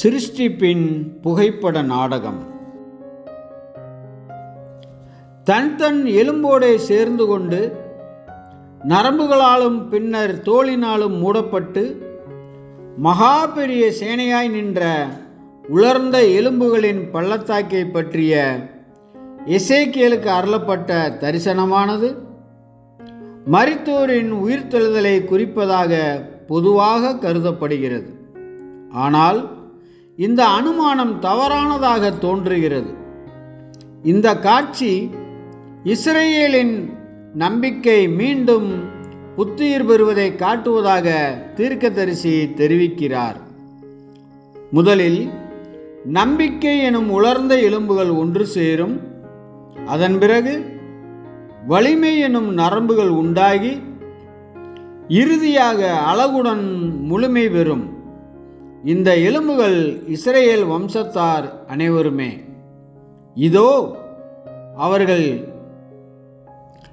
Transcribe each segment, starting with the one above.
சிருஷ்டிப்பின் புகைப்பட நாடகம். தன் தன் எலும்போடே சேர்ந்து கொண்டு நரம்புகளாலும் பின்னர் தோளினாலும் மூடப்பட்டு மகா பெரிய சேனையாய் நின்ற உலர்ந்த எலும்புகளின் பள்ளத்தாக்கை பற்றிய இசைக்கியலுக்கு அருளப்பட்ட தரிசனமானது. மரித்தோரின் உயிர்த்தெழுதலை குறிப்பதாக பொதுவாக கருதப்படுகிறது. ஆனால் இந்த அனுமானம் தவறானதாக தோன்றுகிறது. இந்த காட்சி இஸ்ரேலின் நம்பிக்கை மீண்டும் புத்துயிர் பெறுவதை காட்டுவதாக தீர்க்கதரிசி தெரிவிக்கிறார். முதலில் நம்பிக்கை எனும் உலர்ந்த எலும்புகள் ஒன்று சேரும். அதன் பிறகு வலிமை எனும் நரம்புகள் உண்டாகி இறுதியாக அழகுடன் முழுமை பெறும். இந்த எலும்புகள் இஸ்ரேல் வம்சத்தார் அனைவருமே. இதோ அவர்கள்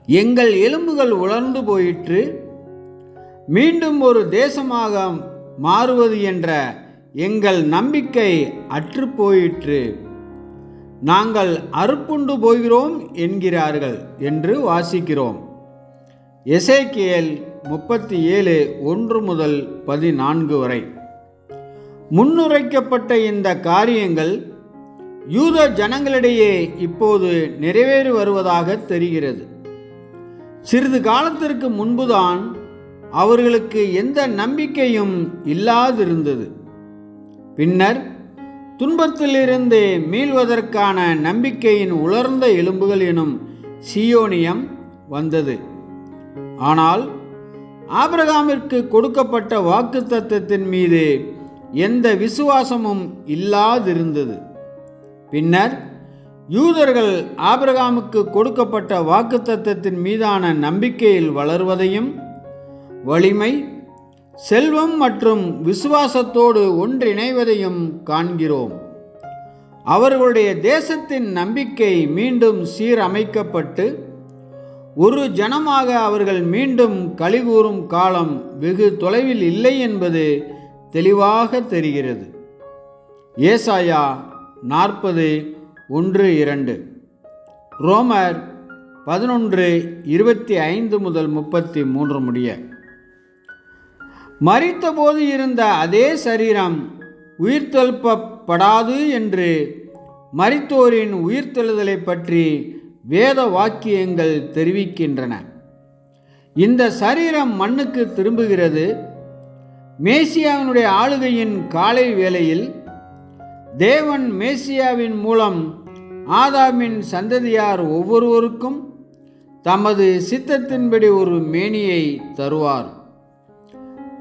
எங்கள் எலும்புகள் உலர்ந்து போயிற்று. மீண்டும் ஒரு தேசமாக மாறுவது என்ற எங்கள் நம்பிக்கை அற்று போயிற்று. நாங்கள் அறுப்புண்டு போகிறோம் என்கிறார்கள் என்று வாசிக்கிறோம். எசேக்கியல் முப்பத்தி ஏழு ஒன்று முதல் பதினான்கு வரை. முன்னுரைக்கப்பட்ட இந்த காரியங்கள் யூத ஜனங்களிடையே இப்போது நிறைவேறி வருவதாக தெரிகிறது. சிறிது காலத்திற்கு முன்புதான் அவர்களுக்கு எந்த நம்பிக்கையும் இல்லாதிருந்தது. பின்னர் துன்பத்திலிருந்து மீள்வதற்கான நம்பிக்கையின் உலர்ந்த எலும்புகள் எனும் சியோனியம் வந்தது. ஆனால் ஆபிரகாமிற்கு கொடுக்கப்பட்ட வாக்கு தத்துவத்தின் மீது எந்த விசுவாசமும் இல்லாதிருந்தது. பின்னர் யூதர்கள் ஆபிரகாமுக்கு கொடுக்கப்பட்ட வாக்குத்தத்தத்தின் மீதான நம்பிக்கையில் வளர்வதையும் வலிமை செல்வம் மற்றும் விசுவாசத்தோடு ஒன்றிணைவதையும் காண்கிறோம். அவர்களுடைய தேசத்தின் நம்பிக்கை மீண்டும் சீரமைக்கப்பட்டு ஒரு ஜனமாக அவர்கள் மீண்டும் கழிகூறும் காலம் வெகு தொலைவில் இல்லை என்பது தெளிவாக தெரிகிறது. ஏசாயா நாற்பது ஒன்று இரண்டு. ரோமர் பதினொன்று இருபத்தி ஐந்து முதல் முப்பத்தி மூன்று முடிய. மறித்தபோது இருந்த அதே சரீரம் உயிர்த்தெழுப்பப்படாது என்று மரித்தோரின் உயிர்த்தெழுதலை பற்றி வேத வாக்கியங்கள் தெரிவிக்கின்றன. இந்த சரீரம் மண்ணுக்கு திரும்புகிறது. மேசியாவினுடைய ஆளுகையின் காலை வேளையில் தேவன் மேசியாவின் மூலம் ஆதாமின் சந்ததியார் ஒவ்வொருவருக்கும் தமது சித்தத்தின்படி ஒரு மேனியை தருவார்.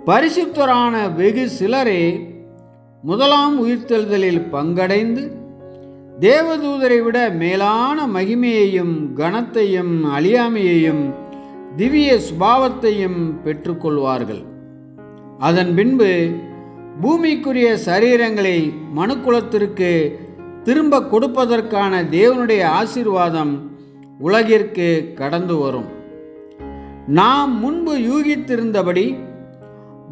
பரிசுத்தரான வெகு சிலரே முதலாம் உயிர்த்தெழுதலில் பங்கடைந்து தேவதூதரை விட மேலான மகிமையையும் கனத்தையும் அழியாமையையும் திவ்ய சுபாவத்தையும் பெற்றுக்கொள்வார்கள். அதன் பின்பு பூமிக்குரிய சரீரங்களை மனுக்குலத்திற்கு திரும்ப கொடுப்பதற்கான தேவனுடைய ஆசீர்வாதம் உலகிற்கு கடந்து வரும். நாம் முன்பு யூகித்திருந்தபடி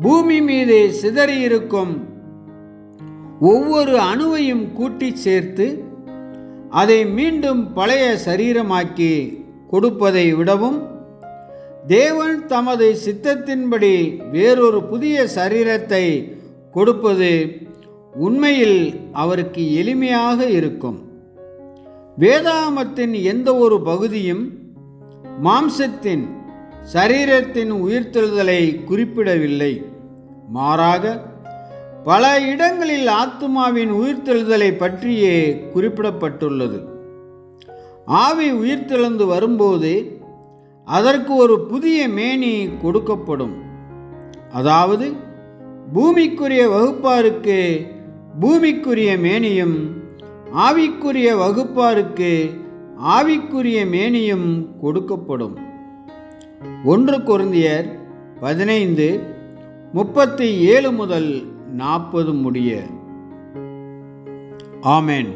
பூமி மீது சிதறியிருக்கும் ஒவ்வொரு அணுவையும் கூட்டி சேர்த்து அதை மீண்டும் பழைய சரீரமாக்கி கொடுப்பதை விடவும் தேவன் தமது சித்தத்தின்படி வேறொரு புதிய சரீரத்தை கொடுப்பது உண்மையில் அவருக்கு எளிமையாக இருக்கும். வேதாமத்தின் எந்த ஒரு பகுதியும் மாம்சத்தின் சரீரத்தின் உயிர்த்தெழுதலை குறிப்பிடவில்லை. மாறாக பல இடங்களில் ஆத்மாவின் உயிர்த்தெழுதலை பற்றியே குறிப்பிடப்பட்டுள்ளது. ஆவி உயிர்த்தெழுந்து வரும்போது அதற்கு ஒரு புதிய மேனி கொடுக்கப்படும். அதாவது பூமிக்குரிய வகுப்பாருக்கு பூமிக்குரிய மேனியும் ஆவிக்குரிய வகுப்பாருக்கு ஆவிக்குரிய மேனியும் கொடுக்கப்படும். ஒன்று குருந்தியர் பதினைந்து முப்பத்தி ஏழு முதல் நாற்பது முடிய. ஆமேன்.